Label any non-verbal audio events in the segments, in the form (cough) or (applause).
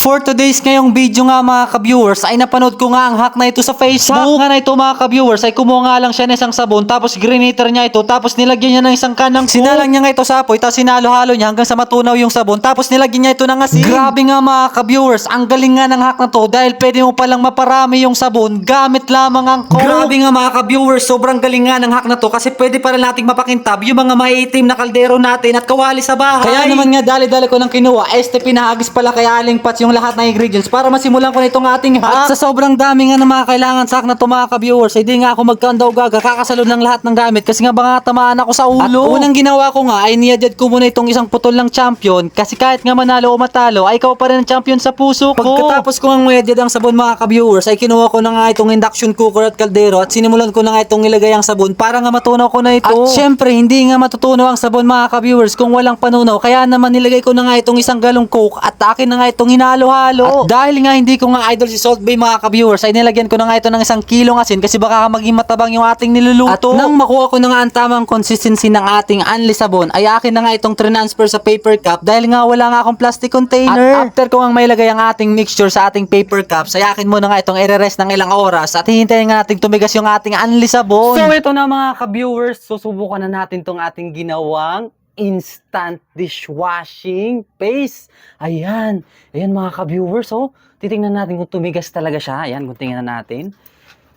For today's ngayong video nga mga ka-viewers ay napanood ko nga ang hack na ito sa Facebook. Hack nga na ito mga ka-viewers ay kumuha nga lang siya ng isang sabon tapos greniter niya ito tapos nilagyan niya ng isang kanang Sinalang niya nga ito sa apoy tapos sinalo-halo niya hanggang sa matunaw yung sabon tapos nilagyan niya ito ng asin. Grabe nga mga ka-viewers ang galing nga ng hack na to dahil pwede mo palang maparami yung sabon gamit lamang ang coke. Grabe nga mga ka-viewers sobrang galing nga ng hack na to kasi pwede para nating mapakintab yung mga maiitim na kaldero natin at kawali sa bahay. Kaya naman nga dali-dali ko nang kinuha este pinahagis pala kay Aling Pats yung lahat ng ingredients para masimulan ko na itong ating hack. At sa sobrang dami nga ng mga kailangan sa hack na to mga ka-viewers ay di nga ako magkandaw gaga kakasalod ng lahat ng gamit kasi nga baka tamaan ako sa ulo. At unang ginawa ko nga ay niyadjad ko muna itong isang putol ng champion kasi kahit nga manalo o matalo ay ikaw pa rin ang champion sa puso ko. Pagkatapos ko nga niyadjad ang sabon mga ka-viewers ay kinuha ko na nga itong induction cooker at kaldero at sinimulan ko na nga itong ilagay ang sabon para nga matunaw ko na ito. At syempre hindi nga matutunaw ang sabon mga ka-viewers kung walang panunaw kaya naman nilagay ko na nga itong isang galong coke at akin na nga itong hinalo-halo. At dahil nga hindi ko nga idol si Salt Bay mga ka-viewers ay nilagyan ko na nga ito ng isang kilong asin kasi baka maging matabang yung ating niluluto. At nang makuha ko na nga ang tamang consistency ng ating anli sabon ay akin na nga itong transfer sa paper cup dahil nga wala nga akong plastic container. At after ko nga mailagay ang ating mixture sa ating paper cups ay akin muna nga itong i-rest ng ilang oras at hihintayin nga natin tumigas yung ating anli sabon. So ito na mga ka-viewers, susubukan na natin tong ating ginawang instant dishwashing paste. Ayan. Ayan mga ka-viewers, oh. Titingnan natin kung tumigas talaga siya. Ayan, kung tingnan natin.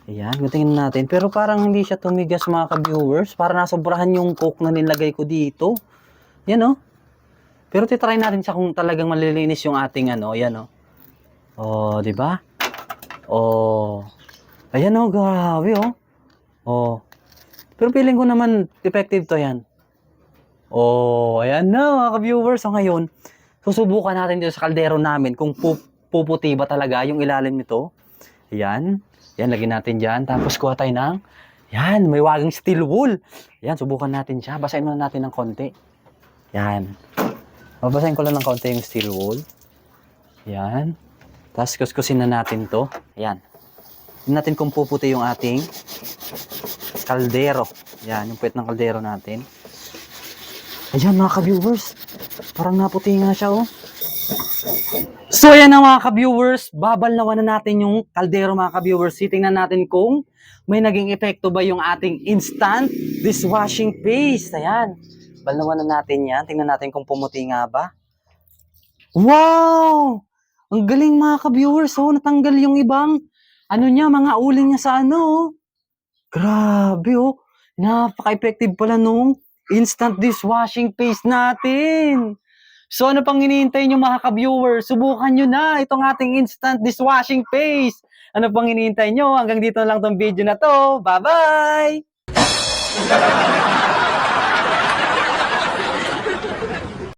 Ayan, kung tingnan natin. Pero parang hindi siya tumigas mga ka-viewers. Para nasobrahan yung coke na nilagay ko dito. Yan, oh. Pero titry natin siya kung talagang malilinis yung ating ano. Ayan, oh. Oh, di ba? Oh. Ayan, oh. Grabe, oh. Oh. Pero feeling ko naman effective to yan. Oh, ayan na mga ka-viewers. So ngayon, susubukan natin dito sa kaldero namin kung pu- puputi ba talaga yung ilalim nito. Ayan. Yan, lagyan natin dyan. Tapos kuha tayo ng, yan, may wagang steel wool. Yan, subukan natin siya. Basahin muna natin ng konti. Yan. Babasahin ko lang ng konti yung steel wool. Yan. Tapos kuskusin na natin to. Yan. Tingnan natin kung puputi yung ating kaldero. Yan, yung puwet ng kaldero natin. Ayan mga ka-viewers. Parang naputi nga siya oh. So ayan na mga ka-viewers. Babalnawan na natin yung kaldero mga ka-viewers. Titingnan natin kung may naging epekto ba yung ating instant dishwashing paste. Ayan. Balnawan na natin yan. Tingnan natin kung pumuti nga ba. Wow! Ang galing mga ka-viewers. Oh, natanggal yung ibang ano niya, mga uling niya sa ano. oh. Grabe oh. Napaka-effective pala nung instant dishwashing paste natin. So ano pang hinihintay nyo mga ka-viewers? Subukan nyo na itong ating instant dishwashing paste. Ano pang hinihintay nyo? Hanggang dito na lang tong video na to. Bye-bye! (laughs)